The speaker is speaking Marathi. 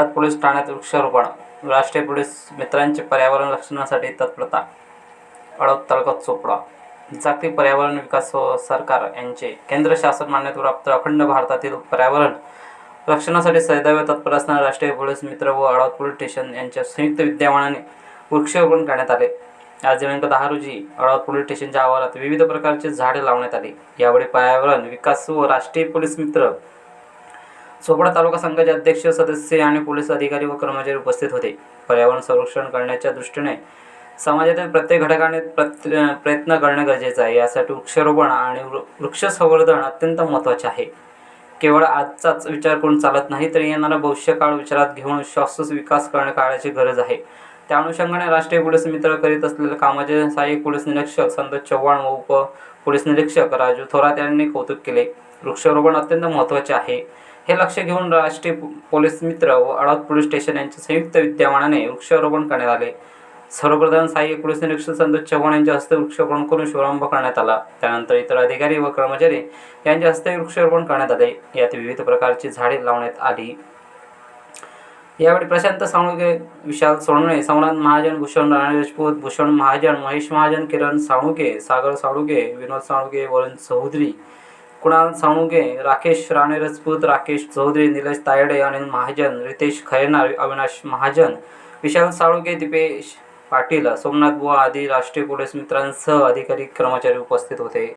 पोलीस ठाण्यात वृक्षारोपण. राष्ट्रीय पोलीस मित्रांचे पर्यावरण रक्षणासाठी तत्परता. अडत तालुका चोपडा. जागतिक पर्यावरण विकास व सरकार यांचे केंद्र शासन मान्यताप्राप्त अखंड भारतातील पर्यावरण रक्षणासाठी सदैव तत्पर असणारे राष्ट्रीय पोलीस मित्र व अडवत पोलीस स्टेशन यांच्या संयुक्त विद्यमानाने वृक्षारोपण करण्यात आले. आज दिनांक दहा रोजी अडवत पोलीस स्टेशनच्या आवारात विविध प्रकारचे झाडे लावण्यात आली. यावेळी पर्यावरण विकास व राष्ट्रीय पोलीस मित्र सोपडा तालुका संघाचे अध्यक्ष सदस्य आणि पोलीस अधिकारी व कर्मचारी उपस्थित होते. पर्यावरण संरक्षण करण्याच्या दृष्टीने समाजातील प्रत्येक घटकाने प्रयत्न करणे गरजेचं आहे. यासाठी वृक्षारोपण आणि वृ- वृक्ष संवर्धन अत्यंत महत्त्वाचे आहे. केवळ आजचाच विचार करून चालत नाही तर येणारा भविष्यकाळ विचारात घेऊन शाश्वत विकास करणे काळाची गरज आहे. त्या अनुषंगाने राष्ट्रीय पोलीस मित्र करीत असलेल्या कामाचे सहाय्यक पोलीस निरीक्षक संतोष चव्हाण व उप पोलीस निरीक्षक राजू थोरात यांनी कौतुक केले. वृक्षारोपण अत्यंत महत्त्वाचे आहे. हे लक्ष घेऊन राष्ट्रीय पोलीस मित्र व अडत पोलीस स्टेशन यांच्या संयुक्त विद्यमानाने वृक्षारोपण करण्यात आले. सर्वप्रधान सहाय्यक पोलीस निरीक्षक संतोष चव्हाण यांच्या हस्ते वृक्षारोपण करून शुभारंभ करण्यात आला. त्यानंतर इतर अधिकारी व कर्मचारी यांच्या हस्ते वृक्षारोपण करण्यात आले. यात विविध प्रकारची झाडे लावण्यात आली. यावेळी प्रशांत साळुंके विशाल सोनवणे सोमनाथ महाजन भूषण राणे राजपूत भूषण महाजन महेश महाजन किरण साळुंके सागर साळुंके विनोद साळुंके वरुण चौधरी कुणाल साळुंके राकेश राणे राजपूत राकेश चौधरी निलेश तायडे अनिल महाजन रितेश खैरनार अविनाश महाजन विशाल साळुंके दिपेश पाटील सोमनाथ बुवा आदी राष्ट्रीय पोलीस मित्रांसह अधिकारी कर्मचारी उपस्थित होते.